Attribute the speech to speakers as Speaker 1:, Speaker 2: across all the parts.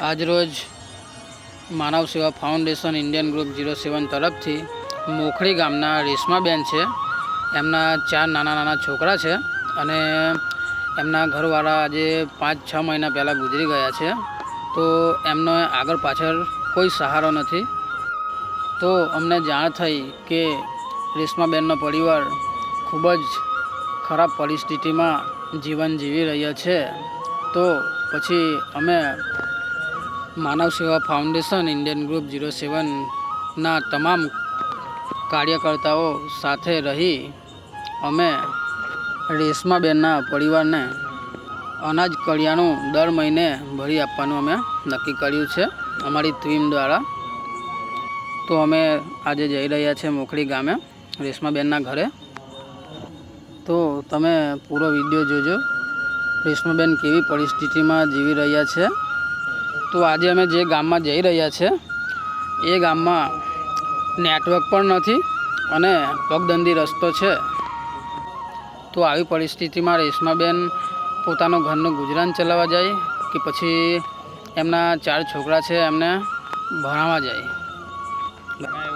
Speaker 1: આજરોજ Manav Seva foundation Indian group zero seven તરફથી મોખડી ગામના રેશમાબેન છે. એમના ચાર નાના નાના છોકરા છે અને એમના ઘરવાળા આજે પાંચ છ મહિના પહેલાં ગુજરી ગયા છે. તો એમનો આગળ પાછળ કોઈ સહારો નથી. તો અમને જાણ થઈ કે રેશમાબેનનો પરિવાર ખૂબ જ ખરાબ પરિસ્થિતિમાં જીવન જીવી રહ્યા છે. તો પછી અમે Manav Seva foundation Indian group zero સેવનના તમામ કાર્યકર્તાઓ સાથે રહી અમે રેશમાબેનના પરિવારને અનાજ કરિયાણું દર મહિને ભરી આપવાનું અમે નક્કી કર્યું છે અમારી ટીમ દ્વારા. તો અમે આજે જઈ રહ્યા છીએ મોખડી ગામે રેશમાબેનના ઘરે. તો તમે પૂરો વીડિયો જોજો. રેશમાબેન કેવી પરિસ્થિતિમાં જીવી રહ્યા છે? તો આજે અમે જે ગામમાં જઈ રહ્યા છે, એ ગામમાં નેટવર્ક પણ નથી અને પગદંદી રસ્તો છે. તો આવી પરિસ્થિતિમાં રેશમાબેન પોતાનું ઘરનું ગુજરાન ચલાવવા જાય કે પછી એમના ચાર છોકરા છે, એમને ભણાવવા જાય.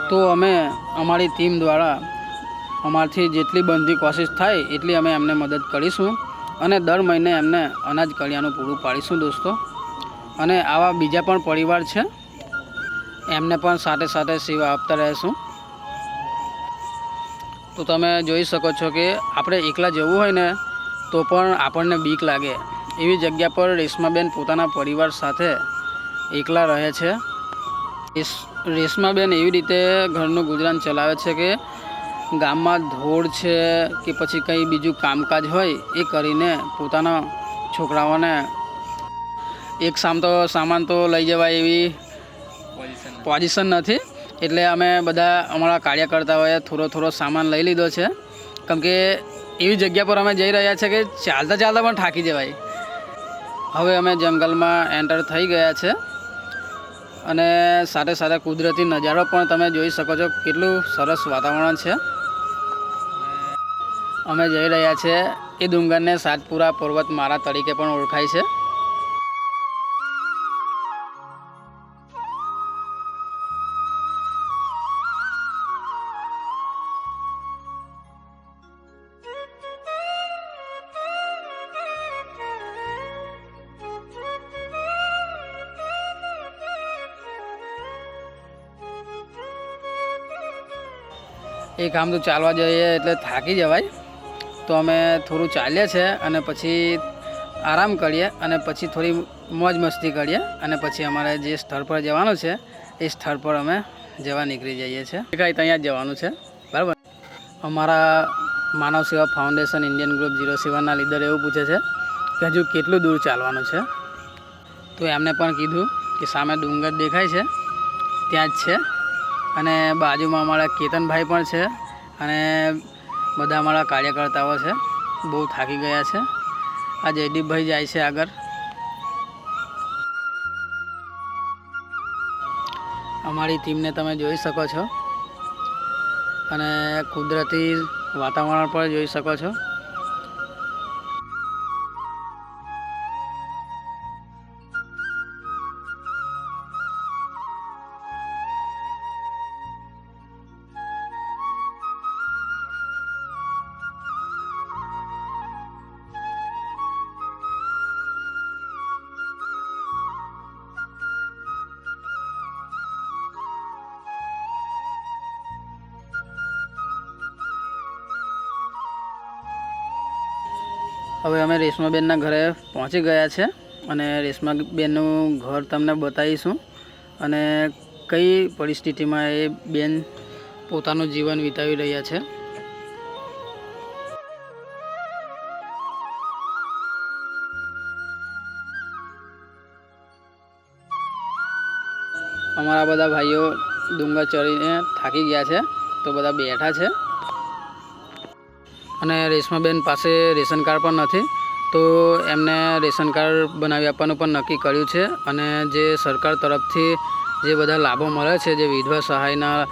Speaker 1: તો અમે અમારી ટીમ દ્વારા અમારથી જેટલી બનતી કોશિશ થાય એટલી અમે એમને મદદ કરીશું અને દર મહિને એમને અનાજ કરિયાનું પૂરું પાડીશું દોસ્તો. અને આવા બીજા પણ પરિવાર છે. એમને પણ સાથે સાથે સેવા આપતા રહેશું. તો તમે જોઈ શકો છો કે આપણે એકલા જવું હોય ને, તો પણ આપણને બીક લાગે. એવી જગ્યા પર રેશમાબેન પોતાના પરિવાર સાથે એકલા રહે છે. રેશ, રેશમાબેન એવી રીતે ઘરનું ગુજરાન ચલાવે છે કે ગામમાં ધોળ છે કે પછી કંઈ બીજું કામકાજ હોય એ કરીને પોતાના છોકરાઓને એક સામ તો સામાન તો લઈ જવાય એવી પોઝિશન નથી. એટલે અમે બધા અમારા કાર્યકર્તાઓએ થોડો થોડો સામાન લઈ લીધો છે. કેમ કે એવી જગ્યા પર અમે જઈ રહ્યા છે કે ચાલતા ચાલતા પણ થાકી જવાય. હવે અમે જંગલમાં એન્ટર થઈ ગયા છે. અને સાથે સાથે કુદરતી નજારો પણ તમે જોઈ શકો છો કેટલું સરસ વાતાવરણ છે. અમે જઈ રહ્યા છે. એ ડુંગરને સાતપુરા પર્વત મારા તરીકે પણ ઓળખાય છે. એક કામ તો ચાલવા જઈએ એટલે થાકી જવાય. તો અમે થોડું ચાલીએ છીએ અને પછી આરામ કરીએ અને પછી થોડી મોજ મસ્તી કરીએ અને પછી અમારે જે સ્થળ પર જવાનું છે, એ સ્થળ પર અમે જવા નીકળી જઈએ છીએ. કાંઈ ત્યાં જ જવાનું છે, બરાબર? અમારા Manav Seva foundation Indian group zero સેવનના leader એવું પૂછે છે કે હજુ કેટલું દૂર ચાલવાનું છે? તો એમને પણ કીધું કે સામે ડુંગર દેખાય છે, ત્યાં જ છે. અને બાજુમાં અમારા કેતનભાઈ પણ છે અને બધા અમારા કાર્યકર્તાઓ છે. બહુ થાકી ગયા છે. આ જયદીપભાઈ જાય છે આગળ. અમારી ટીમને તમે જોઈ શકો છો. અને કુદરતી વાતાવરણ પણ જોઈ શકો છો. હવે અમે રેશમાબેનના ઘરે પહોંચી ગયા છે અને રેશમાબેનનું ઘર તમને બતાવીશું. અને કઈ પરિસ્થિતિમાં એ બેન પોતાનું જીવન વિતાવી રહ્યા છે? અમારા બધા ભાઈઓ ડુંગર ચડીને થાકી ગયા છે, તો બધા બેઠા છે. અને રેશમાબેન પાસે રેશન કાર્ડ પણ નથી, તો એમને રેશન કાર્ડ બનાવી આપવાનું પણ નક્કી કર્યું છે. અને જે સરકાર તરફથી જે બધા લાભો મળે છે, જે વિધવા સહાયના,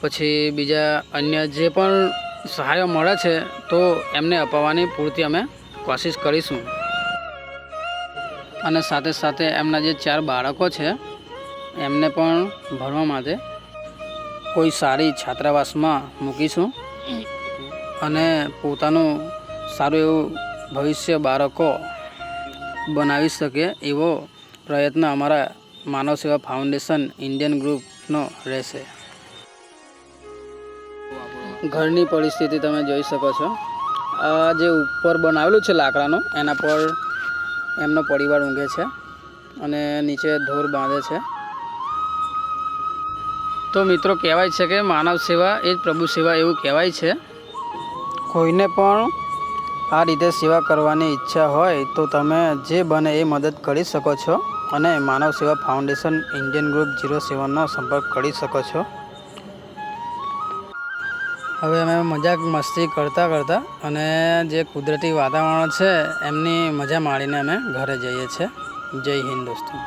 Speaker 1: પછી બીજા અન્ય જે પણ સહાયો મળે છે, તો એમને અપાવવાની પૂરતી અમે કોશિશ કરીશું. અને સાથે સાથે એમના જે ચાર બાળકો છે, એમને પણ ભણવા માટે કોઈ સારી છાત્રાવાસમાં મૂકીશું. અને પોતાનું સારું એવું ભવિષ્ય બાળકો બનાવી શકે એવો પ્રયત્ન અમારા માનવ સેવા ફાઉન્ડેશન ઇન્ડિયન ગ્રુપનો રહેશે. ઘરની પરિસ્થિતિ તમે જોઈ શકો છો. આ જે ઉપર બનાવેલું છે લાકડાનું, એના પર એમનો પરિવાર ઊંઘે છે અને નીચે ધોર બાંધે છે. તો મિત્રો, કહેવાય છે કે માનવ સેવા એ જ પ્રભુ સેવા એવું કહેવાય છે. કોઈને પણ આ રીતે સેવા કરવાની ઈચ્છા હોય તો તમે જે બને એ મદદ કરી શકો છો અને Manav Seva foundation Indian group zero સેવનનો સંપર્ક કરી શકો છો. હવે અમે મજાક મસ્તી કરતાં કરતાં અને જે કુદરતી વાતાવરણ છે, એમની મજા માણીને અમે ઘરે જઈએ છીએ. જય હિન્દ દોસ્તો.